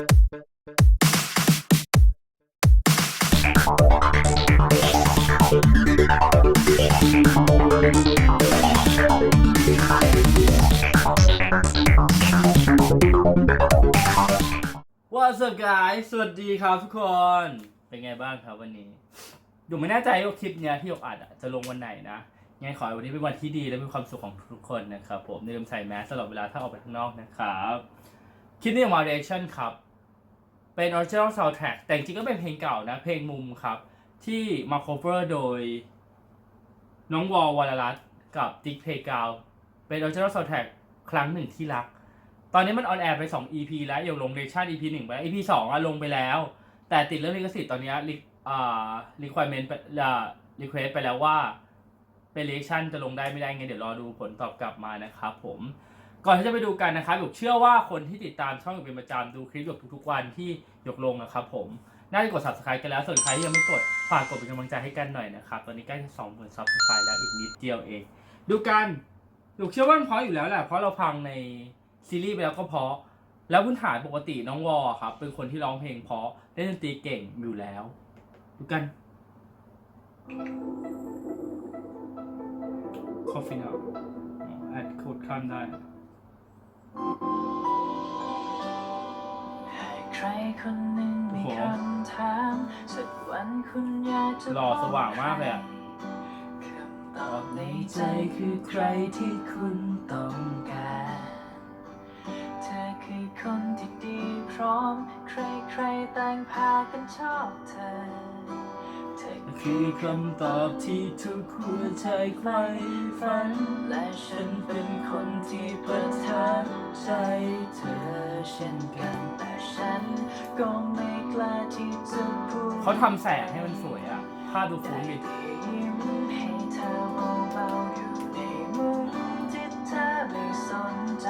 ว่าสกายสวัสดีครับทุกคน เป็นไงบ้างครับวันนี้อยู่ไม่แน่ใจว่าคลิปเนี้ยที่หยกอัดอะจะลงวันไหนนะยังขอให้วันนี้เป็นวันที่ดีและมีความสุขของทุกคนนะครับผมอย่าลืมใส่แมสตลอดเวลาถ้าออกไปข้างนอกนะครับ คลิปนี้มา reaction ครับ เป็น original soundtrack แต่จริงก็เป็นเพลงเก่านะ เพลงมุมครับ ที่มา cover โดย น้องวอลวรรัตกับติ๊กเพลกาวเป็น original soundtrack ครั้งหนึ่งที่รัก ตอนนี้มันออนแอร์ไป 2 EP แล้วอยังลงเรชั่น EP 1 ไปแล้ว EP 2อะลงไปแล้ว แต่ติดเรื่องลิขสิทธิ์ตอนนี้ยรีอ่า requirement ไปอ่า request ไปแล้วว่าเป็นเรชั่นจะลงได้ไม่ได้ไงเดี๋ยวรอดูผลตอบกลับมานะครับผม ก่อนที่จะไปดูกันนะครับหยกเชื่อว่าคนที่ติดตามช่องหยกเป็นประจำดูคลิปหยกทุกๆวันที่หยกลงนะครับผมน่าจะกด subscribe กันแล้วส่วนใครที่ยังไม่กดฝากกดเป็นกำลังใจให้กันหน่อยนะครับตอนนี้ใกล้จะ2 0,000 subscribe แล้วอีกนิดเดียวเอง ดูกันหยกเชื่อว่ามันเพราะอยู่แล้วแหละเพราะเราฟังในซีรีส์ไปแล้วก็เพราะแล้วพื้นฐานปกติน้องวอครับเป็นคนที่ร้องเพลงเพราะเล่นดนตรีเก่งอยู่แล้ว ดูกันคอฟฟี่นแอดโค้ดข้ามได้ ใครคนหนึ่งมีคำถามสักวันคุณอยากจะหล่อสว่างมากเลยอะคำตอบในใจคือใครที่คุณต้องการเธอคือคนที่ดีพร้อม ใครใครๆต่างพากันชอบเธอ คือคำตอบที่ทุกหัวใจใฝ่ฝัน และฉันเป็นคนที่ประทับใจเธอเช่นกันแต่ฉันก็ไม่กล้าที่จะพูดเขาทำแสงให้มันสวยอะภาพดูฟุ้งดิยิ้มให้เธอเบาๆอยู่ในมุมที่เธอไม่สนใจ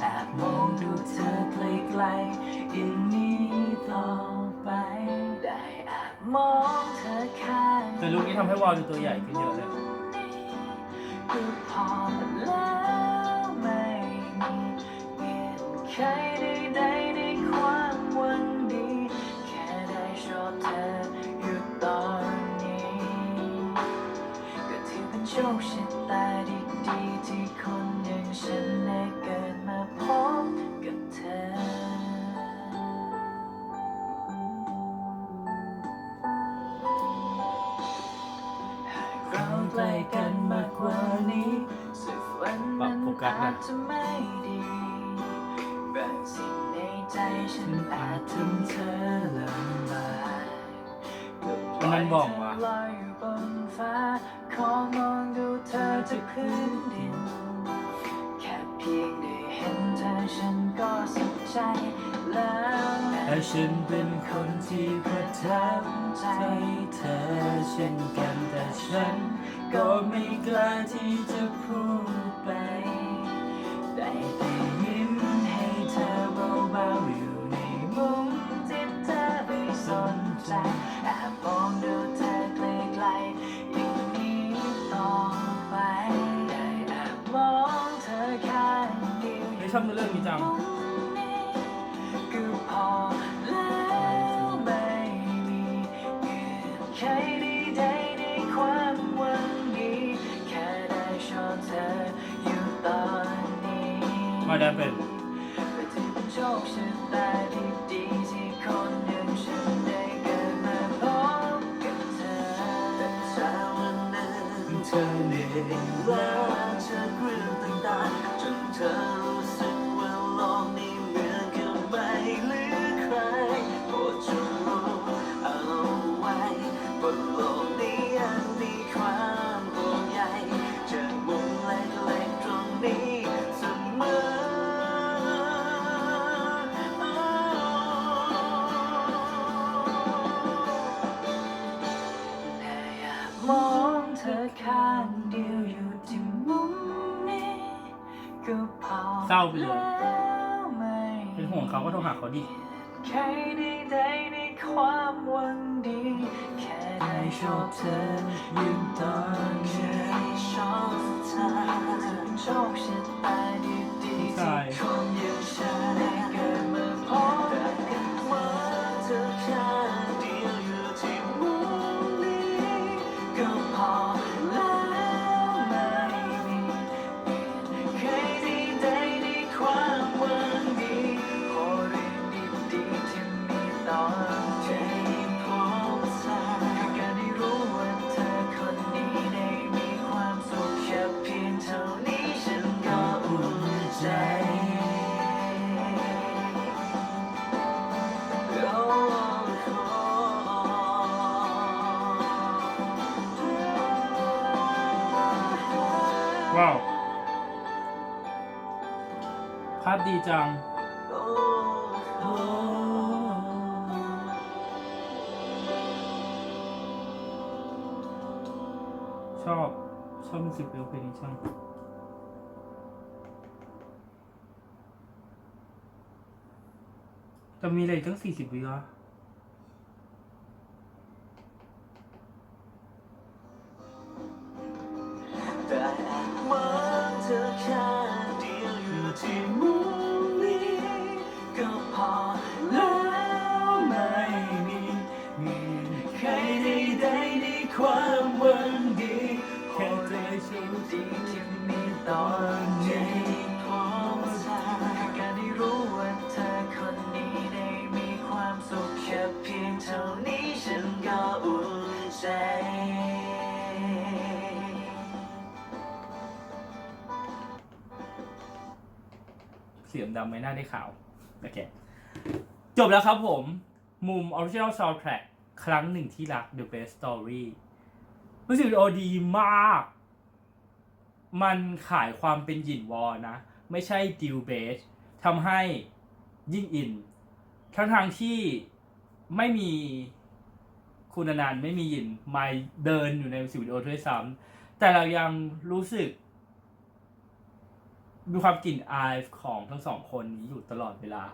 แอบมองดูเธอไกลๆอย่างนี้ต่อไปได้แอบมองเธอข้าง แต่ลูกนี้ทำให้วอลดูตัวใหญ่ขึ้นเยอะเลยก็พอแล้ นั้นอาจจะไม่ดีบางสิ่งในใจฉันอาจทำเธอลำบากก็ปล่มัอยนบอกเธอว่าลอยอยู่บนฟ้า ขอมองดูเธอจากพื้นดิน แค่เพียงได้เห็นเธอฉันก็สุขใจแล้วและฉันเป็นคนที่ประทับใจเธอเช่นกันแต่ฉัน ก็ไม่กล้าที่จะพูด ชอบเรื่องนี้จังมุมนี้ก็พอแล้วไม่มีเงื่อนไขใดๆในความหวังดีแค่ได้ชอบเธออยู่ตอนนี้มาได้เป็นก็ถือเป็นโชคชะตาดีๆที่คนอย่างฉันได้เกิดมาพบกับเธอแต่เช้าวันนั้นเธอเหนื่อยว่าเธอเรื่องต่างๆจนเธอรู้ ข้างเดียวอยู่ที่มุมนี้ก็พอเศร้าไปเลย แล้วไม่เป็นห่วงเขาก็โทรหาเขาดิ ใครใดๆในความหวังดี แค่ได้ชอบเธอยิ่งตอนนี้ชอบเธอโชคชะตาดีๆที่คนอย่างฉัน ดีจังโอ้ชอบ ชอบมิวสิกวิดีโอเพลงนี้ช่างจะมีอะไรอีกตั้งสี่สิบวิวะ ตอนนี้พร้อมใจการได้รู้ว่าเธอคนนี้ได้มีความสุขแค่เพียงเท่านี้ฉันก็อุ่นใจเสียงดำไม่น่าได้ข่าว โอเค จบแล้วครับผม มุม Original Soundtrack ครั้งหนึ่งที่รัก The Best Story รู้สึกโอดีมาก มันขายความเป็นหยินวอนะ ไม่ใช่ดิวเบสทำให้ยิ่งอิน ทั้งทางที่ไม่มีคุณนันไม่มีหยินมาเดินอยู่ในมิวสิกวิดีโอด้วยซ้ำแต่เรายังรู้สึก มีความกลิ่นอายของทั้งสองคนนี้อยู่ตลอดเวลา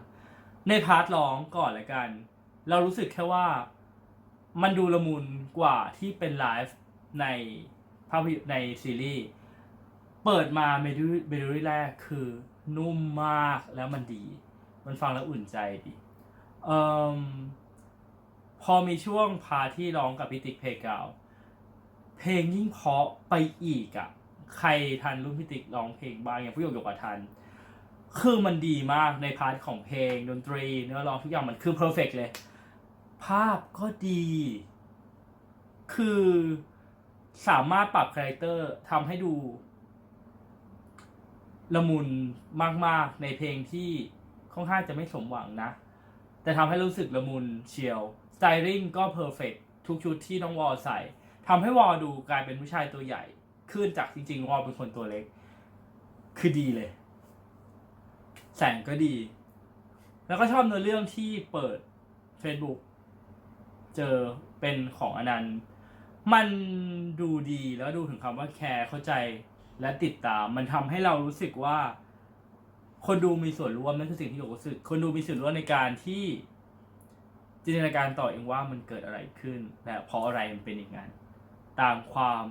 ในพาร์ทร้องก่อนละกัน เรารู้สึกแค่ว่ามันดูละมุนกว่าที่เป็นไลฟ์ในภาพยนต์ในซีรีส์ เปิดมาเมดี้เมโลดี้แรกคือนุ่มมากแล้วมันดี มันฟังแล้วอุ่นใจดีเอ่มพอมีช่วงพาที่ร้องกับพิติกเพกาวเพลงยิ่งเพาะไปอีกอะใครทันรุ่นพิติกร้องเพลงบ้างอย่างผู้หยกหยกทัน คือมันดีมากในพาร์ทของเพลงดนตรีเนื้อร้องทุกอย่างมันคือเพอร์เฟกเลย ภาพก็ดี คือสามารถปรับคาแรคเตอร์ทำให้ดู ละมุนมากๆในเพลงที่ค่อนข้างจะไม่สมหวังนะ แต่ทำให้รู้สึกละมุนเชียวสไตลิ่งก็เพอร์เฟกทุกชุดที่น้องวอลใส่ทำให้วอลดูกลายเป็นผู้ชายตัวใหญ่ขึ้นจากจริงๆวอลเป็นคนตัวเล็ก คือดีเลย แสงก็ดี แล้วก็ชอบเนื้อเรื่องที่เปิด Facebook เจอเป็นของอนันต์ มันดูดีแล้วดูถึงคำว่าแคร์เข้าใจ และติดตาม มันทำให้เรารู้สึกว่า คนดูมีส่วนร่วมนั่นคือสิ่งที่หยกรู้สึก คนดูมีส่วนร่วมในการที่จินตนาการต่อเองว่ามันเกิดอะไรขึ้น และเพราะอะไรมันเป็นอย่างนั้นตามความ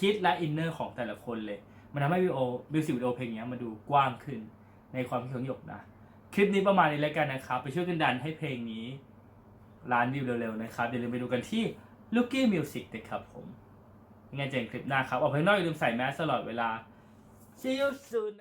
คิดและอินเนอร์ของแต่ละคนเลย มันทำให้วิดีโอมิวสิกวิดีโอเพลงนี้มันดูกว้างขึ้นในความคิดของหยกนะ คลิปนี้ประมาณนี้แล้วกันนะครับ ไปช่วยกันดันให้เพลงนี้ล้านวิวเร็วๆนะครับอย่าลืมไปดูกันที่ Lucky Music นะครับผม ยังไงเจอกันคลิปหน้าครับออกไปนอกอย่าลืมใส่แมสตลอดเวลา See you soon